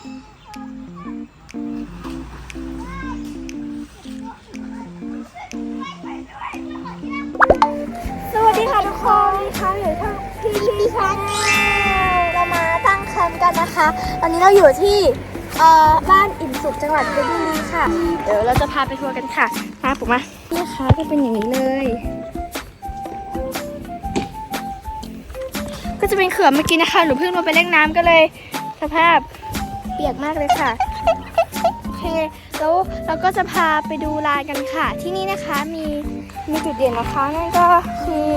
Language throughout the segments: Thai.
สวัสดีค่ะทุกคนค่ะอยู่ช่องพี่พี่ชาแนลเรามาตั้งแคมป์กันนะคะ ตอนนี้เราอยู่ที่เอ่อบ้านอิ่มสุขจังหวัดเพชรบุรีค่ะ เดี๋ยวเราจะพาไปทัวร์กันค่ะมาปุ๊บมานี่ค่ะก็เป็นอย่างนี้เลย ก็จะเป็นเขื่อนเมื่อกี้นะคะหนูเพิ่งลงไปเล่นน้ำก็เลย สภาพ ปียกมากเลยค่ะโอเคแล้วเราก็จะพาไปดูลานกันค่ะ ที่นี่นะคะมีมีจุดเด่นนะคะนั่นก็คือ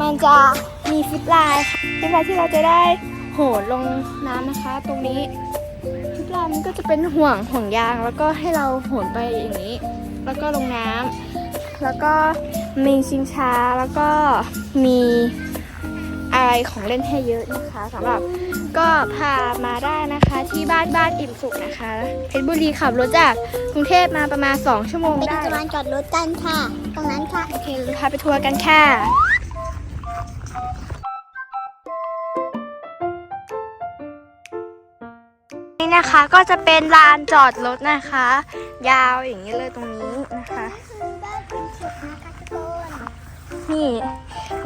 มันจะมีซิปไลน์ค่ะซิปไลน์ที่เราจะได้โหนลงน้ำนะคะ ตรงนี้ซิปไลน์มันก็จะเป็นห่วงห่วงยางแล้วก็ให้เราโหนไปอย่างนี้ แล้วก็ลงน้ำแล้วก็มีชิงช้าแล้วก็มี อะไรของเล่นให้เยอะนะคะสำหรับก็พามาได้นะคะที่บ้านบ้านอิ่มสุขนะคะเพชรบุรีขับรถจากกรุงเทพมาประมาณ 2 ชั่วโมงไปดูได้จุดลานจอดรถกันค่ะ ตรงนั้นค่ะ โอเคเราพาไปทัวร์กันค่ะนี่นะคะก็จะเป็นลานจอดรถนะคะ ยาวอย่างนี้เลยตรงนี้นะคะคือบ้าน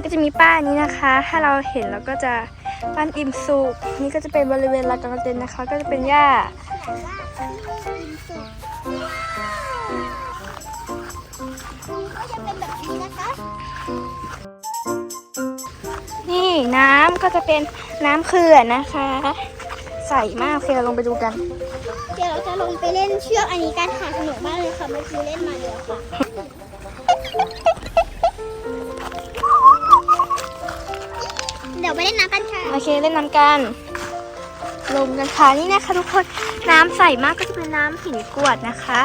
ก็จะมีป้ายนี้นะคะ ถ้าเราเห็นเราก็จะบ้านอิ่มสุนี่ก็จะเป็นบริเวณลานกลางเต็นท์นะคะ ก็จะเป็นหญ้าก็จะเป็นแบบนี้นะคะนี่น้ำก็จะเป็นน้ำเขื่อนนะคะ ใสมากเฟียลงไปดูกัน เดี๋ยวเราจะลงไปเล่นเชือกอันนี้กันค่ะสนุกมากเลยค่ะเมื่อกี้เล่นมาเลยค่ะ เดี๋ยวไปเล่นน้ำกันค่ะโอเคเล่นน้ำกัน ลงกันค่ะนี่นะคะทุกคนน้ำใสมากก็จะเป็นน้ำหินกรวดนะคะ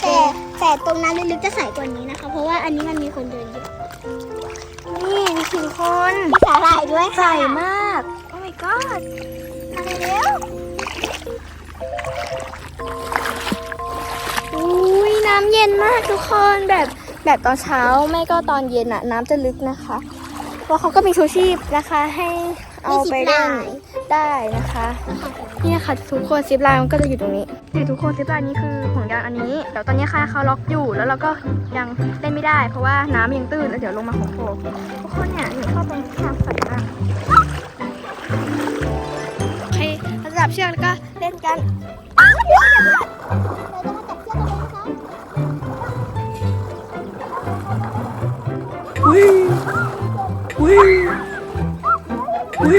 แต่แต่ตรงน้ำลึกๆจะใสกว่านี้นะคะ เพราะว่าอันนี้มันมีคนเดินเยอะนี่มีสี่คนมีสาหร่ายด้วยใสค่ะมาก โอ้ my god มาเร็วอุ้ยน้ำเย็นมากทุกคนแบบแบบตอนเช้าไม่ก็ตอนเย็นอะน้ำจะลึกนะคะ แล้วเขาก็มีชูชีพนะคะ ให้เอาไปเล่นได้นะคะ นี่นะคะทุกคนซิปไลน์มันก็จะอยู่ตรงนี้นี่ทุกคนซิปไลน์นี้คือห่วงยางอันนี้เดี๋ยวตอนนี้ค่ะเขาล็อกอยู่แล้วเราก็ยังเล่นไม่ได้ เพราะว่าน้ำยังตื้นแล้วเดี๋ยวลงมาของโผล่ทุกคนเนี่ยหนูชอบตรงที่น้ำใสมากโอเคเราจะจับเชือกแล้วก็เล่นกัน อุ้ยอุ้ย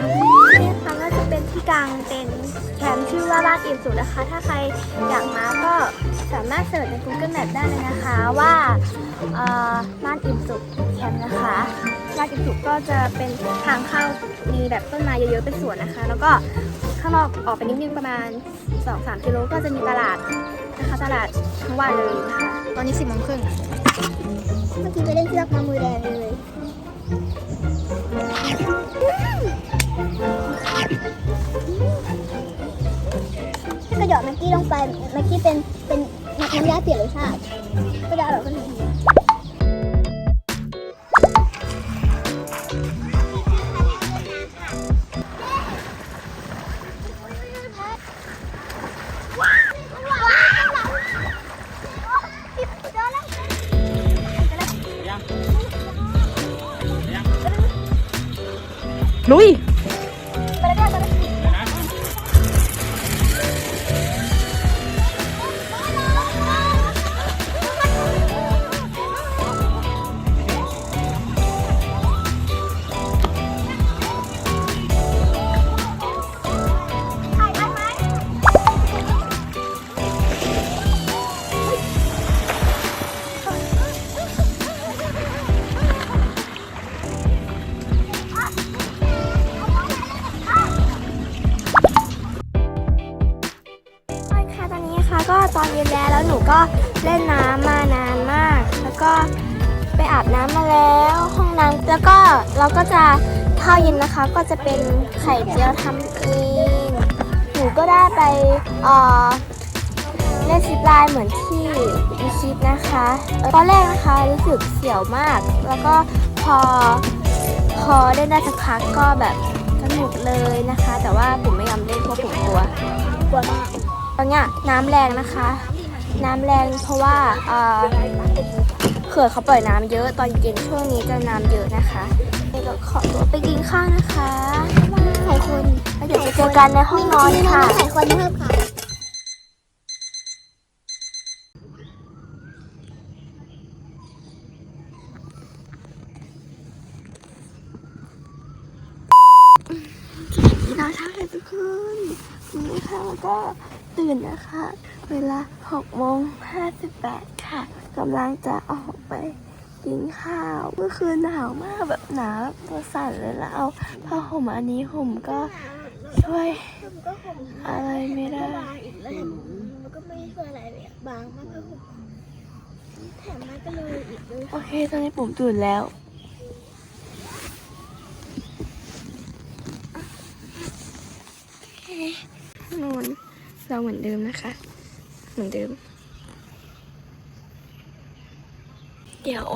อุ้ยนี่ค่ะก็จะเป็นที่กลางเต็นท์แคมป์ชื่อว่าบ้านอิ่มสุขนะคะ ถ้าใครอยากมาก็สามารถเสิร์ชใน Google Map ได้เลยนะคะว่าเอ่อบ้านอิ่มสุขแคมป์นะคะบ้านอิ่มสุขก็จะเป็นทางเข้ามีแบบต้นไม้เยอะๆเป็นสวนนะคะ แล้วก็ข้างนอกออกไปนิดนึงประมาณ 2-3กิโลก็จะมีตลาดนะคะตลาดทั้งวันเลยนะคะ ตอนนี้สิบโมงครึ่งเมื่อกี้ไปเล่นเชือกมามือแดงเลยถ้ากระโดดเม็กกี้ลงไปเม็กกี้เป็นเป็นน้ำยาเปลี่ยนรสชาติก็จะอร่อยขึ้นทันที ลุ ตอนเย็นแล้วแล้วหนูก็เล่นน้ำมานานมาก แล้วก็ไปอาบน้ำมาแล้วห้องน้ำแล้วก็เราก็จะข้าวเย็นนะคะก็จะเป็นไข่เจียวทำเองหนูก็ได้ไปเอ่อเล่นซิปไลน์เหมือนที่อีชิปนะคะตอนแรกนะคะรู้สึกเสียวมาก แล้วก็พอพอเล่นได้สักพักก็แบบสนุกเลยนะคะ แต่ว่าผมไม่ยอมเล่นเพราะผมกลัวกลัวมาก ตอนเนี้ยน้ำแรงนะคะ น้ำแรงเพราะว่าเอ่อเขื่อนเขาปล่อยน้ำเยอะตอนเย็นช่วงนี้จะน้ำเยอะนะคะเดี๋ยวเราขอตัวไปกินข้าวนะคะหลายคนแล้วเดี๋ยวจะเจอกันในห้องนอนค่ะายคนเพิ่มค่ะพี่น้องชาวไทยทุกคนวันนี้ค่ะแล้วก็ตื่นนะคะ เวลา6โมง58 ค่ะกำลังจะออกไปกินข้าวเมื่อคืนหนาวมากแบบหนาวตัวสั่นเลยแล้วเอาผ้าห่มอันนี้ห่มก็ช่วยอะไรไม่ได้บางอีกแล้วแถมมันก็ไม่ได้ช่วยอะไรเลยอะบางมากก็คือแถมมันก็เลยอีกเลยโอเค ตอนนี้ผมตื่นแล้ว โอเค นอนเราเหมือนเดิมนะคะ เหมือนเดิม เดี๋ยว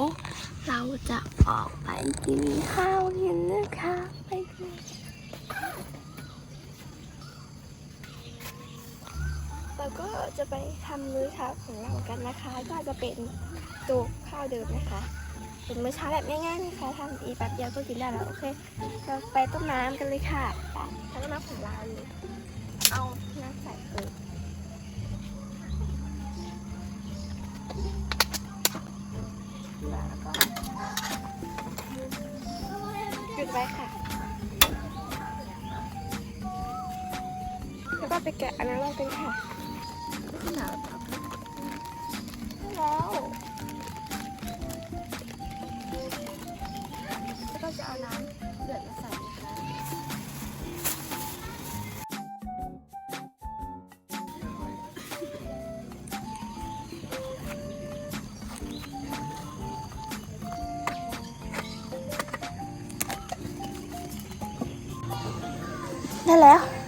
เราจะออกไปกินข้าวเย็นนะคะ ไปกันเราก็จะไปทำมื้อเช้าของเรากันนะคะ ก็จะเป็นตูกข้าวเดิมนะคะเป็นมื้อเช้าแบบง่ายๆนะคะทำอีแป๊บเดียวก็กินได้แล้วโอเค เราไปต้มน้ำกันเลยค่ะต้มน้ำของเราเลย ไว้ค่ะ แล้วก็ไปแกะอันนั้นเรากันค่ะ ได้แ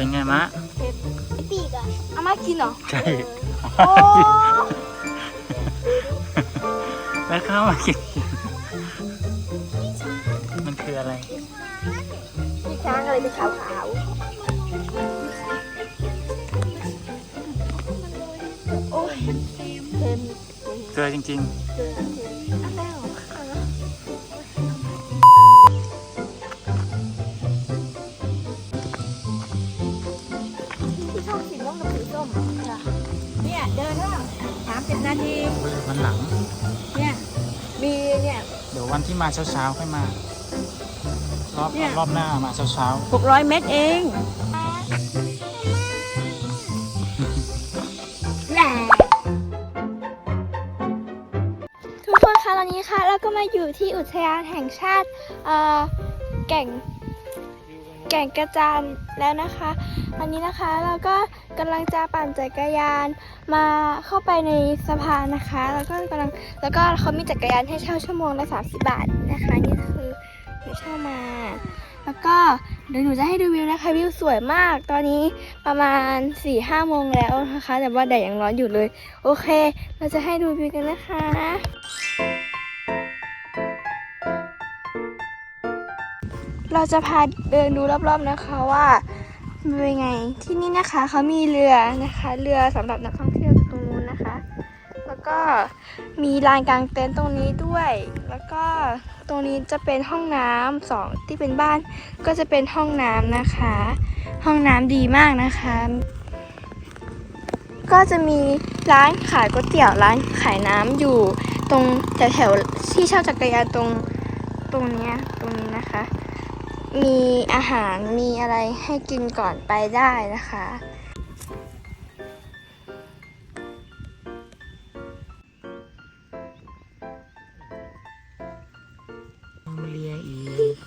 เป็นไงมะปีกอะอาม่ากินเหรอ ใช่โอ้แล้วเข้ามากิน มันคืออะไรมีช้างอะไรเป็นขาวขาวโอ้ยเต็มเกลือจริงเกินอะไรห วันหลัง เนี่ยมีเนี่ยเดี๋ยววันที่มาเช้าๆค่อยมา รอบเนี่ยรอบหน้ามาเช้าหกร้อยเมตรเองแหละทุกคนคะตอนนี้ค่ะเราก็มาอยู่ที่อุทยานแห่งชาติเอ่อแก่ง แก่งกระจานแล้วนะคะ อันนี้นะคะเราก็กำลังจะปั่นจักรยานมาเข้าไปในสะพานนะคะ แล้วก็กำลังแล้วก็เขามีจักรยานให้เช่าชั่วโมงละ30บาทนะคะนี่คือหนูเช่ามา แล้วก็เดี๋ยวหนูจะให้ดูวิวนะคะวิวสวยมาก ตอนนี้ประมาณ4ี่ห้าโมงแล้วนะคะ แต่ว่าแดดยังร้อนอยู่เลย โอเค เราจะให้ดูวิวกันนะคะ เราจะพาเดินดูรอบๆนะคะว่าเป็นไงที่นี่นะคะเขามีเรือนะคะ เรือสำหรับนักท่องเที่ยวตรงนู้นนะคะ แล้วก็มีลานกลางเต็นท์ตรงนี้ด้วย แล้วก็ตรงนี้จะเป็นห้องน้ำสองที่เป็นบ้านก็จะเป็นห้องน้ำนะคะ ห้องน้ำดีมากนะคะ ก็จะมีร้านขายก๋วยเตี๋ยวร้านขายน้ำอยู่ตรงแถวๆที่เช่าจักรยานตรงตรงนี้ตรงนี้นะคะ มีอาหารมีอะไรให้กินก่อนไปได้นะคะมาเลียอีกโอ้โห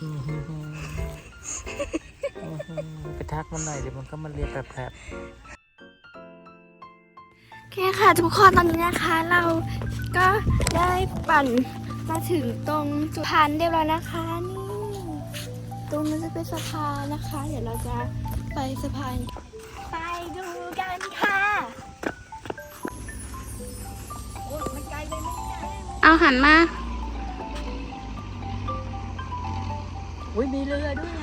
โอ้โหไปทักมันหน่อยเดี๋ยวมันก็มาเลียแผลบโอเคค่ะทุกคนตอนนี้นะคะ เราก็ได้ปั่นมาถึงตรงจุดพันเรียบร้อยนะคะนี่ ตรงนั้นจะเป็นสะพานนะคะ เดี๋ยวเราจะไปสะพานไปดูกันค่ะเอาหันมาอุ้ยมีเรือด้วยนะ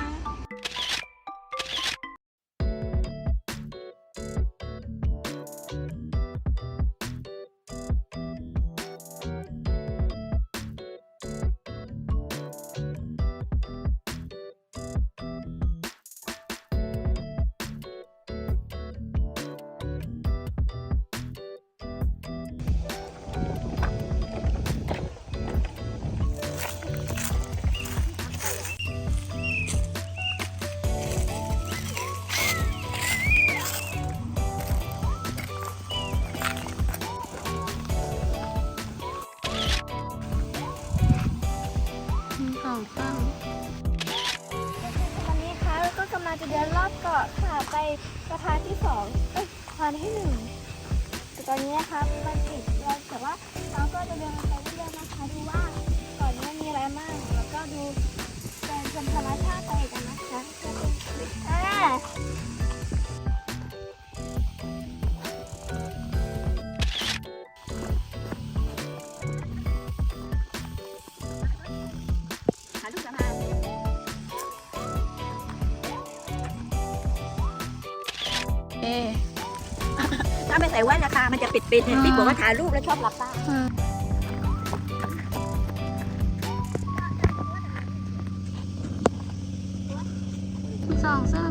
มันจะปิดปิดๆเนี่ยพี่บอกว่าถ่ายรูปแล้วชอบหลับตาสองสาม